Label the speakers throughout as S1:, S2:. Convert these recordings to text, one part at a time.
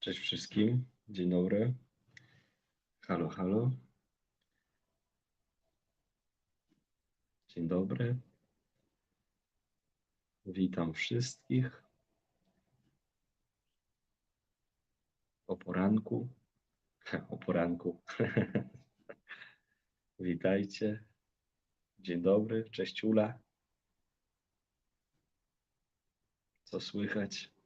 S1: Cześć wszystkim. Dzień dobry. Halo, halo. Dzień dobry. Witam wszystkich. O poranku. O poranku. Witajcie. Dzień dobry. Cześć Ula. Co słychać?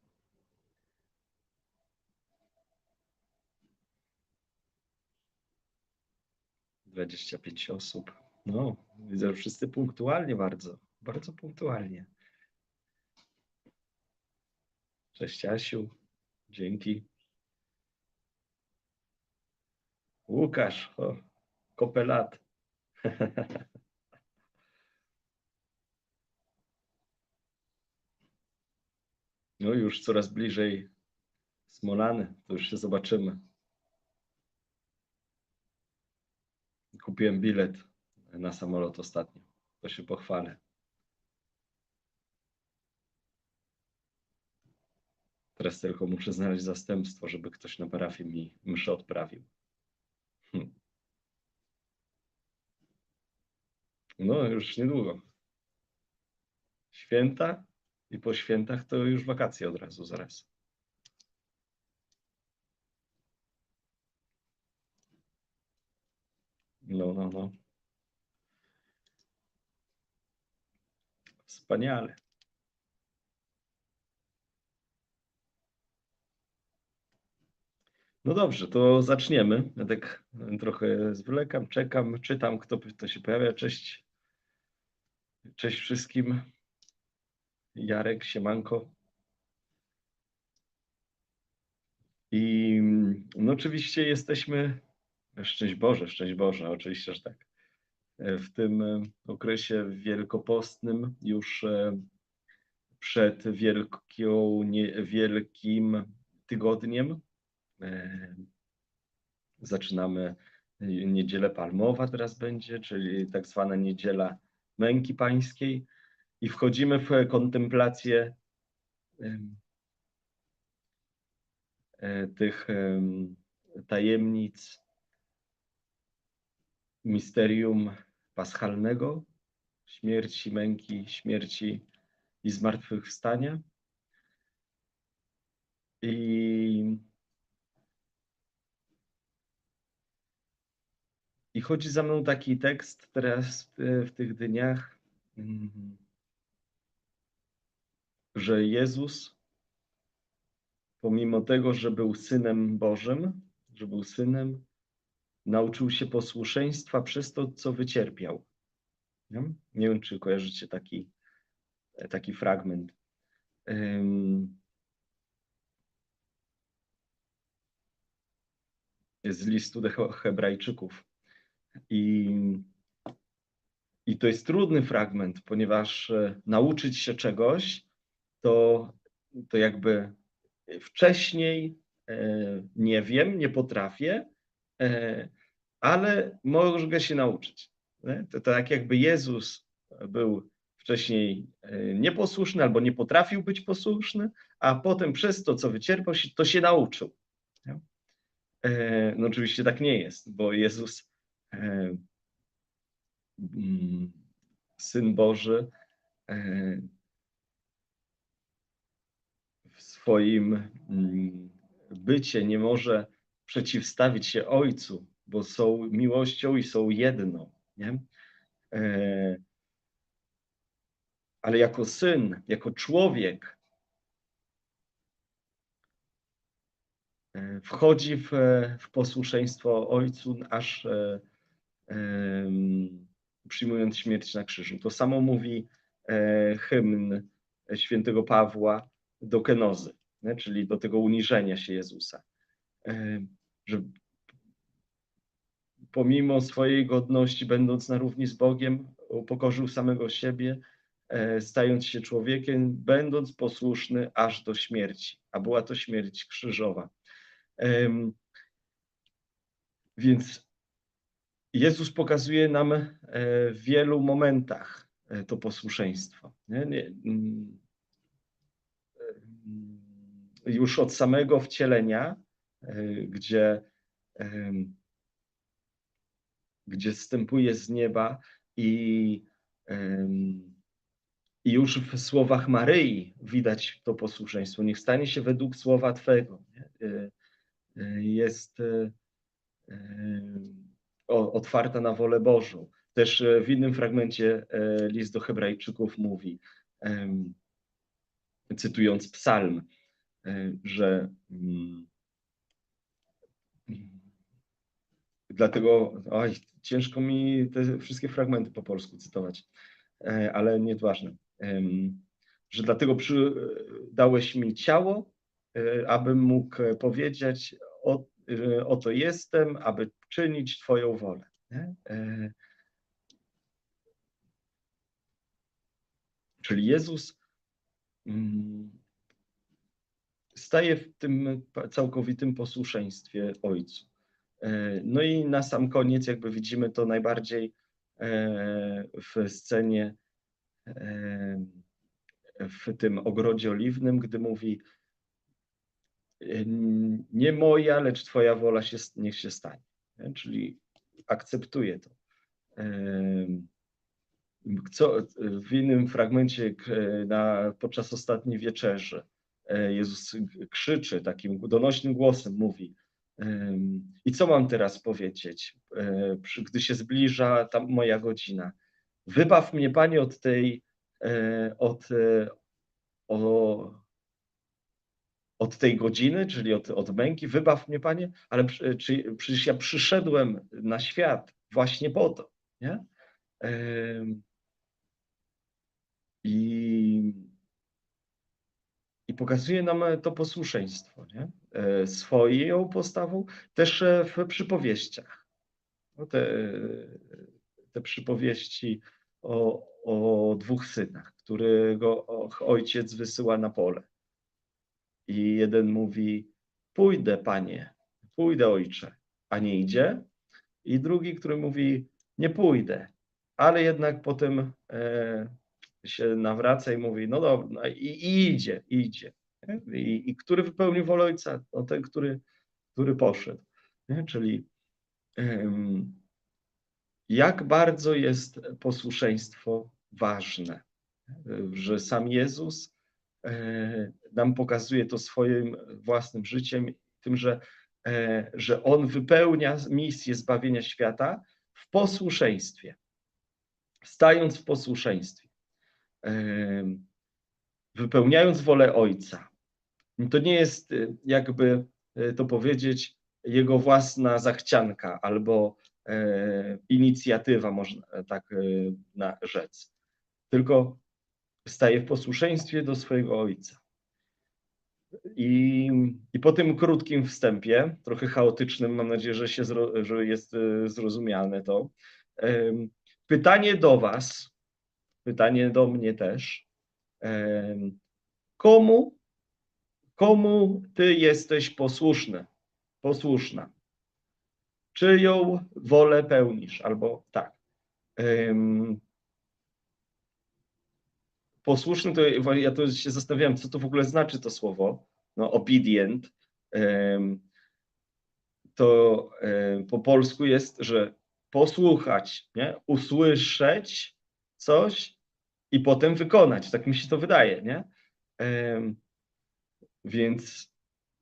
S1: Dwadzieścia pięć osób. No, widzę, że wszyscy punktualnie bardzo. Bardzo punktualnie. Cześć Asiu. Dzięki. Łukasz. O, kopę lat. No już coraz bliżej Smolany, to już się zobaczymy. Kupiłem bilet na samolot ostatnio, to się pochwalę. Teraz tylko muszę znaleźć zastępstwo, żeby ktoś na parafii mi mszę odprawił. Hm. No, już niedługo. Święta i po świętach to już wakacje od razu, zaraz. No, no, no. Wspaniale. No dobrze, to zaczniemy. Ja tak trochę zwlekam, czekam, czytam, kto to się pojawia. Cześć. Cześć wszystkim. Jarek, siemanko. I no oczywiście jesteśmy, szczęść Boże, szczęść Boże, oczywiście, że tak. W tym okresie wielkopostnym już przed wielką, nie, wielkim tygodniem zaczynamy niedzielę palmowa teraz będzie, czyli tak zwana niedziela męki pańskiej i wchodzimy w kontemplację tych tajemnic misterium paschalnego, śmierci, męki, śmierci i zmartwychwstania. I, I chodzi za mną taki tekst teraz w, w tych dniach, że Jezus, pomimo tego, że był synem Bożym, że był synem, nauczył się posłuszeństwa przez to, co wycierpiał. Nie, wiem, czy kojarzycie taki, taki fragment. Z listu do Hebrajczyków. I, I to jest trudny fragment, ponieważ nauczyć się czegoś, to, to jakby wcześniej nie wiem, nie potrafię, ale mogę się nauczyć. To, tak jakby Jezus był wcześniej nieposłuszny albo nie potrafił być posłuszny, a potem przez to, co wycierpał, to się nauczył. No oczywiście tak nie jest, bo Jezus, Syn Boży, w swoim bycie nie może przeciwstawić się Ojcu, bo są miłością i są jedno. Nie? Ale jako syn, jako człowiek wchodzi w, w posłuszeństwo Ojcu, aż przyjmując śmierć na krzyżu. To samo mówi hymn świętego Pawła do kenozy, czyli do tego uniżenia się Jezusa. Że pomimo swojej godności, będąc na równi z Bogiem, upokorzył samego siebie, stając się człowiekiem, będąc posłuszny aż do śmierci, a była to śmierć krzyżowa. Więc Jezus pokazuje nam w wielu momentach to posłuszeństwo. Nie, nie, już od samego wcielenia, gdzie, gdzie zstępuje z nieba i, już w słowach Maryi widać to posłuszeństwo. Niech stanie się według słowa Twego. Y, y, Jest o- otwarta na wolę Bożą. Też e, w innym fragmencie e, list do Hebrajczyków mówi, cytując psalm, e, że mm, dlatego oj, ciężko mi te wszystkie fragmenty po polsku cytować, e, ale nieważne. Że dlatego przy, dałeś mi ciało, e, abym mógł powiedzieć, o, e, oto jestem, aby czynić Twoją wolę. Czyli Jezus mm, staje w tym całkowitym posłuszeństwie Ojcu. E, No i na sam koniec, jakby widzimy to najbardziej e, w scenie e, w tym ogrodzie oliwnym, gdy mówi nie moja, lecz Twoja wola się, niech się stanie. Nie? Czyli akceptuje to. Co, w innym fragmencie na, podczas ostatniej wieczerzy Jezus krzyczy takim donośnym głosem, mówi i co mam teraz powiedzieć, e, gdy się zbliża ta moja godzina. Wybaw mnie, Panie, od tej, e, od, e, o, od tej godziny, czyli od, od męki, wybaw mnie, Panie, ale czy, przecież ja przyszedłem na świat właśnie po to, nie? I, I pokazuje nam to posłuszeństwo, nie? E, Swoją postawą, też e, w przypowieściach. No te, te przypowieści o, o dwóch synach, którego ojciec wysyła na pole. I jeden mówi: Pójdę, panie, pójdę, ojcze, a nie idzie. I drugi, który mówi: Nie pójdę, ale jednak potem e, się nawraca i mówi: No dobra, i, i idzie, idzie. I, I który wypełnił wolę ojca? No ten, który, który poszedł. Nie? Czyli em, jak bardzo jest posłuszeństwo ważne, że sam Jezus e, nam pokazuje to swoim własnym życiem, tym, że, e, że On wypełnia misję zbawienia świata w posłuszeństwie, stając w posłuszeństwie, wypełniając wolę Ojca. To nie jest e, jakby e, to powiedzieć Jego własna zachcianka albo e, inicjatywa, można tak na rzec, tylko staje w posłuszeństwie do swojego Ojca. I, I po tym krótkim wstępie, trochę chaotycznym, mam nadzieję, że, się że jest zrozumiane to. Pytanie do Was, pytanie do mnie też. Komu, komu Ty jesteś posłuszny, posłuszna? Czyją wolę pełnisz? Albo tak. Posłuszny to ja to się zastanawiałem, co to w ogóle znaczy to słowo. No, obedient. To po polsku jest, że posłuchać, nie? usłyszeć coś i potem wykonać. Tak mi się to wydaje, nie? Więc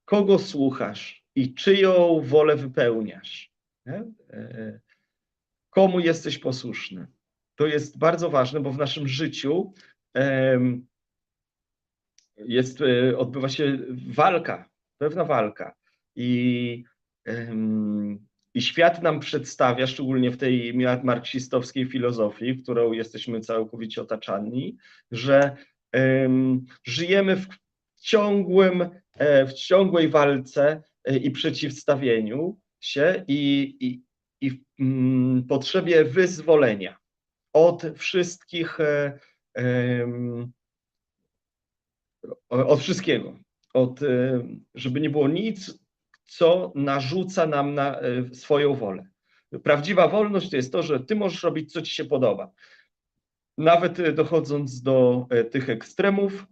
S1: kogo słuchasz i czyją wolę wypełniasz? Nie? E, Komu jesteś posłuszny? To jest bardzo ważne, bo w naszym życiu jest, e, odbywa się walka, pewna walka. I, I świat nam przedstawia, szczególnie w tej marksistowskiej filozofii, którą jesteśmy całkowicie otaczani, że em, żyjemy w ciągłym, e, w ciągłej walce e, i przeciwstawieniu się i, i, i w mm, potrzebie wyzwolenia od wszystkich, o- od wszystkiego, od, żeby nie było nic, co narzuca nam na e, swoją wolę. Prawdziwa wolność to jest to, że ty możesz robić, co ci się podoba. Nawet e, dochodząc do e, tych ekstremów,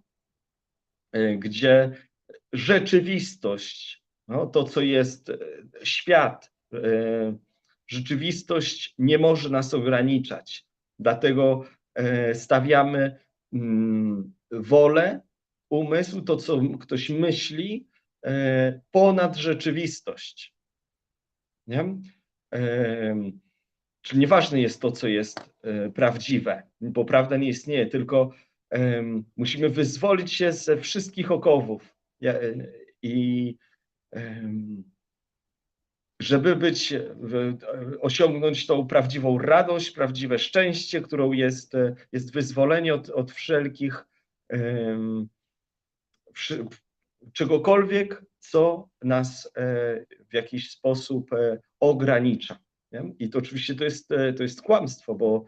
S1: gdzie rzeczywistość, no, to co jest świat, rzeczywistość nie może nas ograniczać. Dlatego stawiamy mm, wolę, umysł, to co ktoś myśli, ponad rzeczywistość. Nie? Em, Czyli nieważne jest to, co jest e, prawdziwe, bo prawda nie istnieje, tylko musimy wyzwolić się ze wszystkich okowów e, i żeby być, osiągnąć tą prawdziwą radość, prawdziwe szczęście, którą jest, e, jest wyzwolenie od, od wszelkich czegokolwiek, co nas e, w jakiś sposób e, ogranicza. I to oczywiście to jest, e, to jest kłamstwo, bo,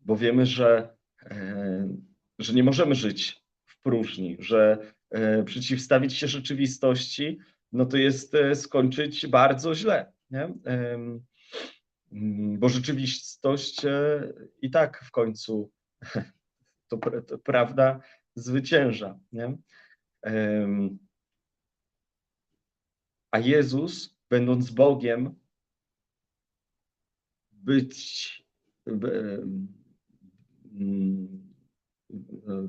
S1: bo wiemy, że, że nie możemy żyć w próżni, że przeciwstawić się rzeczywistości, no to jest skończyć bardzo źle. Nie? Bo rzeczywistość i tak w końcu to, to prawda zwycięża. Nie? A Jezus, będąc Bogiem, być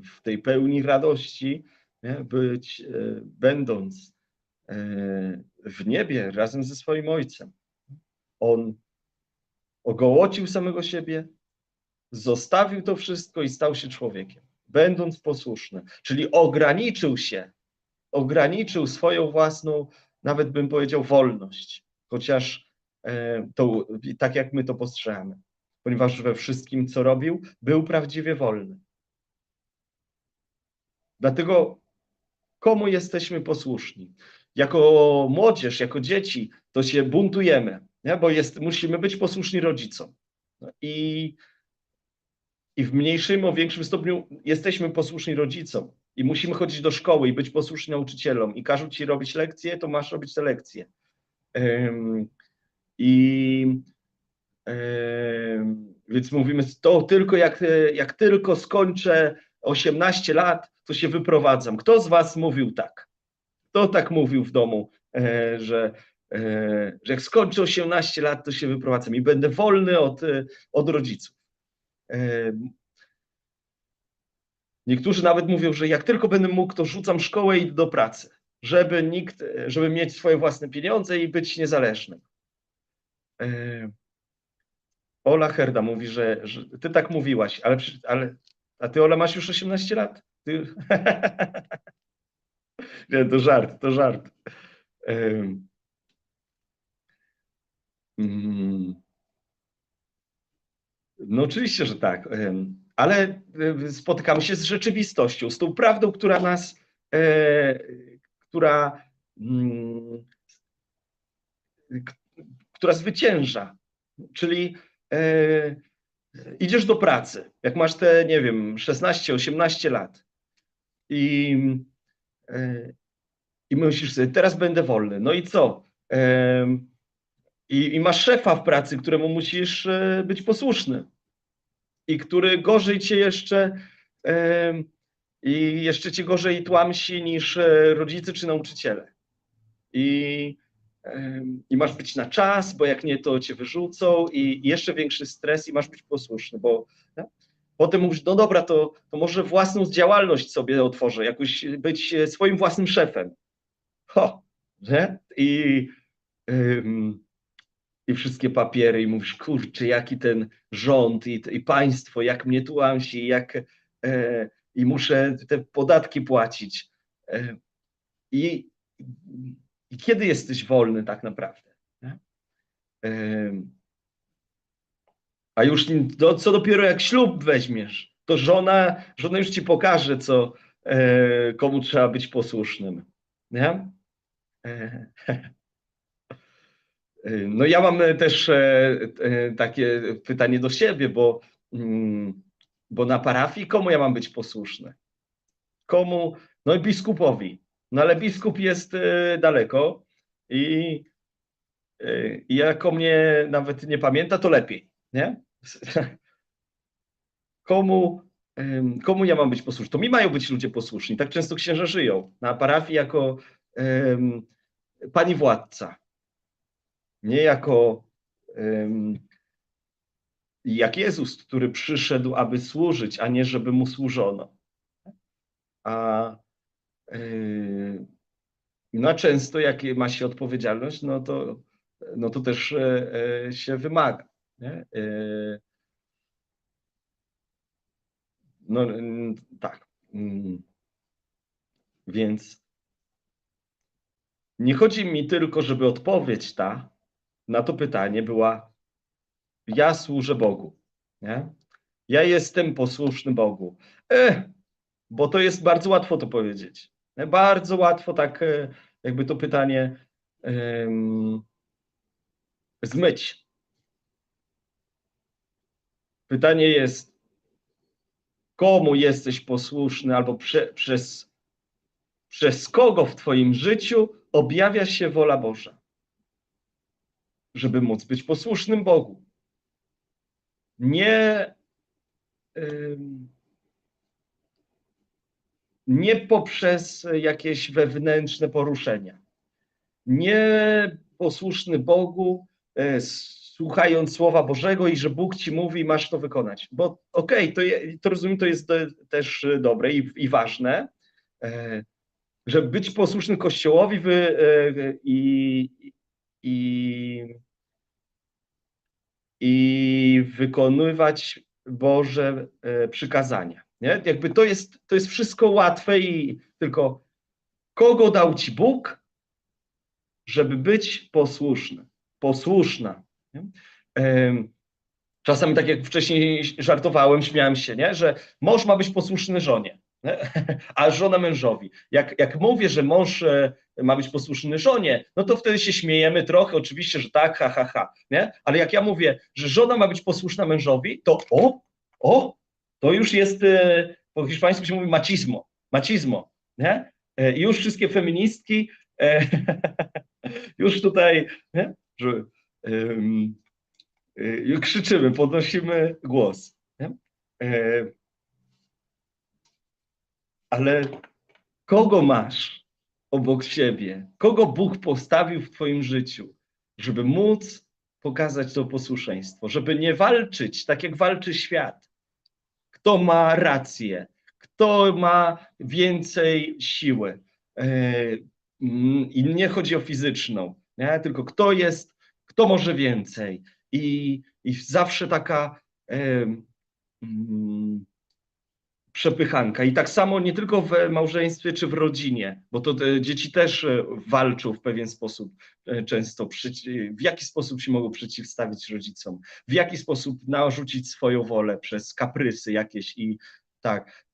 S1: w tej pełni radości, być, e, będąc e, w niebie razem ze swoim Ojcem. On ogołocił samego siebie, zostawił to wszystko i stał się człowiekiem, będąc posłuszny, czyli ograniczył się, ograniczył swoją własną, nawet bym powiedział, wolność, chociaż e, to, tak jak my to postrzegamy, ponieważ we wszystkim, co robił, był prawdziwie wolny. Dlatego komu jesteśmy posłuszni? Jako młodzież, jako dzieci, to się buntujemy, nie? bo jest, musimy być posłuszni rodzicom. No I, I w mniejszym, o większym stopniu jesteśmy posłuszni rodzicom i musimy chodzić do szkoły i być posłuszni nauczycielom i każą ci robić lekcje, to masz robić te lekcje. Ym, I ym, więc mówimy, to tylko jak, jak tylko skończę 18 lat, to się wyprowadzam. Kto z was mówił tak? Kto tak mówił w domu, e, że, e, że jak skończę 18 lat, to się wyprowadzam i będę wolny od, e, od rodziców. Niektórzy nawet mówią, że jak tylko będę mógł, to rzucam szkołę i do pracy, żeby nikt, żeby mieć swoje własne pieniądze i być niezależnym. Ola Herda mówi, że, że ty tak mówiłaś, ale, ale a ty Ola masz już 18 lat? Ty... Nie, to żart, to żart. Mm, No oczywiście, że tak, ale spotykamy się z rzeczywistością, z tą prawdą, która nas, e, która, mm, która zwycięża. Czyli e, idziesz do pracy, jak masz te, nie wiem, 16-18 lat i, e, i myślisz sobie, teraz będę wolny. No i co? I, I masz szefa w pracy, któremu musisz e, być posłuszny i który gorzej cię jeszcze i jeszcze cię gorzej tłamsi niż e, rodzice czy nauczyciele. I, I masz być na czas, bo jak nie, to cię wyrzucą i jeszcze większy stres i masz być posłuszny, bo nie? potem mówisz, no dobra, to, to może własną działalność sobie otworzę, jakoś być e, swoim własnym szefem. Ho, nie? I, ym, Wszystkie papiery i mówisz, kurczę, jaki ten rząd i, i państwo, jak mnie tłamsi, jak e, i muszę te podatki płacić. E, i, I kiedy jesteś wolny tak naprawdę? Em, a już do, co dopiero jak ślub weźmiesz, to żona, żona już ci pokaże, co, e, komu trzeba być posłusznym. Nie? No ja mam e, też e, e, takie pytanie do siebie, bo, mm, bo na parafii komu ja mam być posłuszny? Komu? No i biskupowi. No ale biskup jest daleko i, e, i jak o mnie nawet nie pamięta, to lepiej, nie? Komu komu ja mam być posłuszny? To mi mają być ludzie posłuszni. Tak często księża żyją na parafii jako em, pani władca. Nie jako em, jak Jezus, który przyszedł, aby służyć, a nie żeby mu służono. A, yy, no często jak ma się odpowiedzialność, no to, no to też e, się wymaga. E, No tak. Mm. Więc nie chodzi mi tylko, żeby odpowiedź ta na to pytanie była ja służę Bogu. Nie? Ja jestem posłuszny Bogu. E, bo to jest bardzo łatwo to powiedzieć. Bardzo łatwo tak e, jakby to pytanie em, zmyć. Pytanie jest, komu jesteś posłuszny albo prze, przez, przez kogo w Twoim życiu objawia się wola Boża, żeby móc być posłusznym Bogu. Nie, nie poprzez jakieś wewnętrzne poruszenia. Nie posłuszny Bogu, e, słuchając Słowa Bożego i że Bóg ci mówi, masz to wykonać. Bo okej, okay, to, to rozumiem, to jest e, też dobre i, i ważne, e, żeby być posłusznym Kościołowi wy, i, i, i wykonywać Boże przykazania. Nie? Jakby to jest, to jest wszystko łatwe i tylko kogo dał ci Bóg, żeby być posłuszny, posłuszna. Nie? Czasami, tak jak wcześniej żartowałem, śmiałem się, nie? że mąż ma być posłuszny żonie, nie? a żona mężowi. Jak, jak mówię, że mąż e, ma być posłuszny żonie, no to wtedy się śmiejemy trochę, oczywiście, że tak, ha, ha, ha. Nie? Ale jak ja mówię, że żona ma być posłuszna mężowi, to o, o, to już jest, e, po hiszpańsku się mówi machismo, machismo. Nie? E, już wszystkie feministki już tutaj, nie? że um, krzyczymy, podnosimy głos. Nie? Ale kogo masz obok siebie? Kogo Bóg postawił w Twoim życiu, żeby móc pokazać to posłuszeństwo, żeby nie walczyć tak, jak walczy świat? Kto ma rację? Kto ma więcej siły? Mm, I nie chodzi o fizyczną, nie? tylko kto jest, kto może więcej. I, i zawsze taka mm, przepychanka. I tak samo nie tylko w małżeństwie czy w rodzinie, bo to dzieci też e, walczą w pewien sposób e, często. W jaki sposób się mogą przeciwstawić rodzicom? W jaki sposób narzucić swoją wolę przez kaprysy jakieś i tak.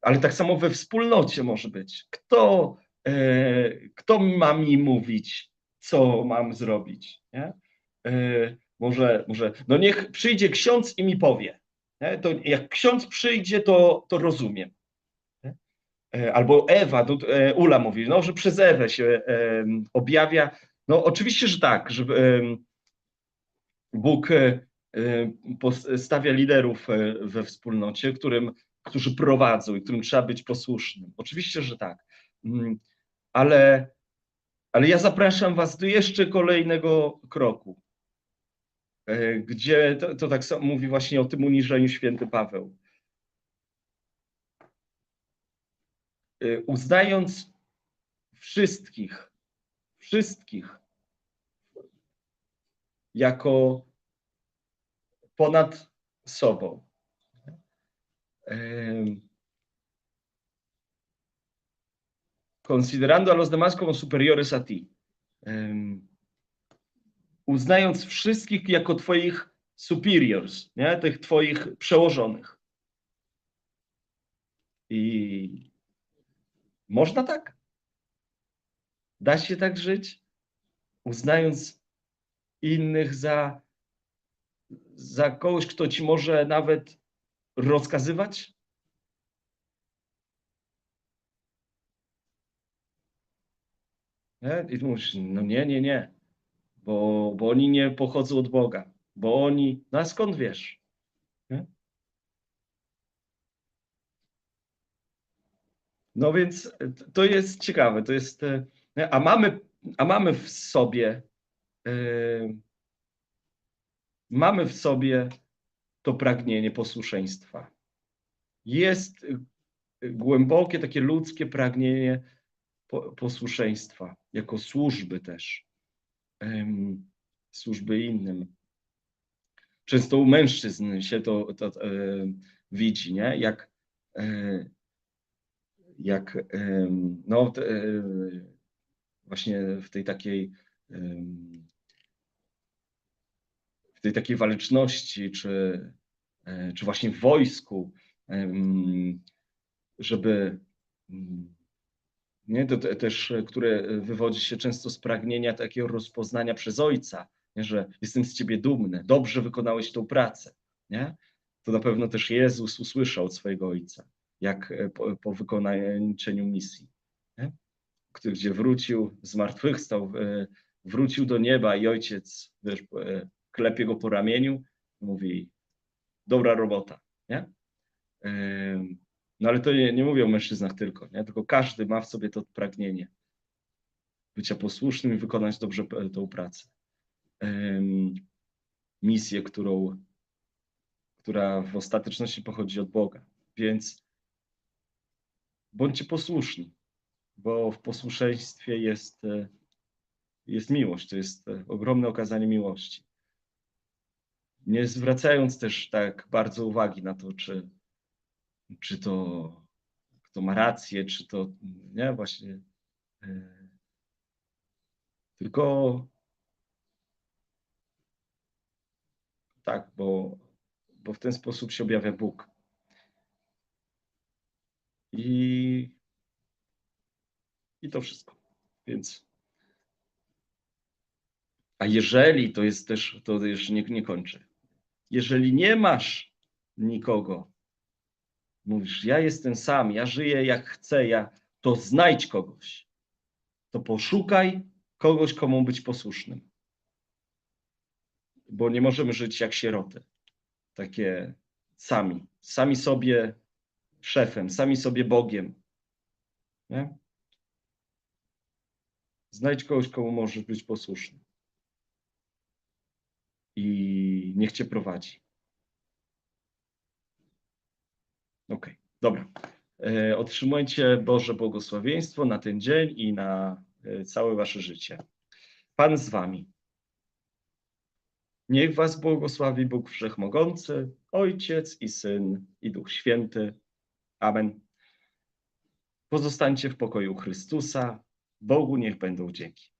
S1: Ale tak samo we wspólnocie może być. Kto, e, kto ma mi mówić, co mam zrobić? Nie? Może, może, no niech przyjdzie ksiądz i mi powie to jak ksiądz przyjdzie, to, to rozumiem. E, albo Ewa, e, Ula mówi, no, że przez Ewę się objawia. No oczywiście, że tak, że Bóg e, stawia liderów we wspólnocie, którym, którzy prowadzą i którym trzeba być posłusznym. Oczywiście, że tak. Mm, ale, ale ja zapraszam Was do jeszcze kolejnego kroku. E, gdzie to, to tak samo mówi właśnie o tym uniżeniu święty Paweł. E, uznając wszystkich, wszystkich jako ponad sobą. E, considerando a los demás como superiores a ti uznając wszystkich jako Twoich superiors, nie? tych Twoich przełożonych. I można tak? Da się tak żyć? Uznając innych za, za kogoś, kto ci może nawet rozkazywać? Nie? I mówisz, no nie, nie, nie bo, bo oni nie pochodzą od Boga, bo oni, no a skąd wiesz? Nie? No więc to jest ciekawe, to jest, e, a mamy, a mamy w sobie, e, mamy w sobie to pragnienie posłuszeństwa. Jest głębokie, takie ludzkie pragnienie po, posłuszeństwa, jako służby też, służby innym. Często u mężczyzn się to, to e, widzi, nie? Jak, e, jak no, te, e, właśnie w tej takiej w tej takiej waleczności, czy, czy właśnie w wojsku, żeby mm, nie, to te- też, e, które wywodzi się często z pragnienia takiego rozpoznania przez ojca, nie, że jestem z ciebie dumny, dobrze wykonałeś tą pracę, nie? To na pewno też Jezus usłyszał od swojego ojca, jak e, po, po wykończeniu misji, nie? Gdzie wrócił, zmartwychwstał, e, wrócił do nieba i ojciec, wiesz, e, klepie go po ramieniu, mówi, dobra robota, nie? No ale to nie, nie mówię o mężczyznach tylko, nie? tylko każdy ma w sobie to pragnienie bycia posłusznym i wykonać dobrze p- tą pracę. Misję, którą, która w ostateczności pochodzi od Boga. Więc bądźcie posłuszni, bo w posłuszeństwie jest, e, jest miłość, to jest e, ogromne okazanie miłości. Nie zwracając też tak bardzo uwagi na to, czy, czy to kto ma rację, czy to nie, właśnie. e, Tylko tak, bo, bo w ten sposób się objawia Bóg. I, i to wszystko. Więc. A jeżeli to jest też, to jeszcze nie, nie kończę. Jeżeli nie masz nikogo, mówisz, ja jestem sam, ja żyję jak chcę, ja, to znajdź kogoś. To poszukaj kogoś, komu być posłusznym. Bo nie możemy żyć jak sieroty. Takie sami. Sami sobie szefem, sami sobie Bogiem. Nie? Znajdź kogoś, komu możesz być posłuszny. I niech cię prowadzi. Okej, dobra. E, Otrzymujcie Boże błogosławieństwo na ten dzień i na e, całe wasze życie. Pan z wami. Niech was błogosławi Bóg Wszechmogący, Ojciec i Syn i Duch Święty. Amen. Pozostańcie w pokoju Chrystusa. Bogu niech będą dzięki.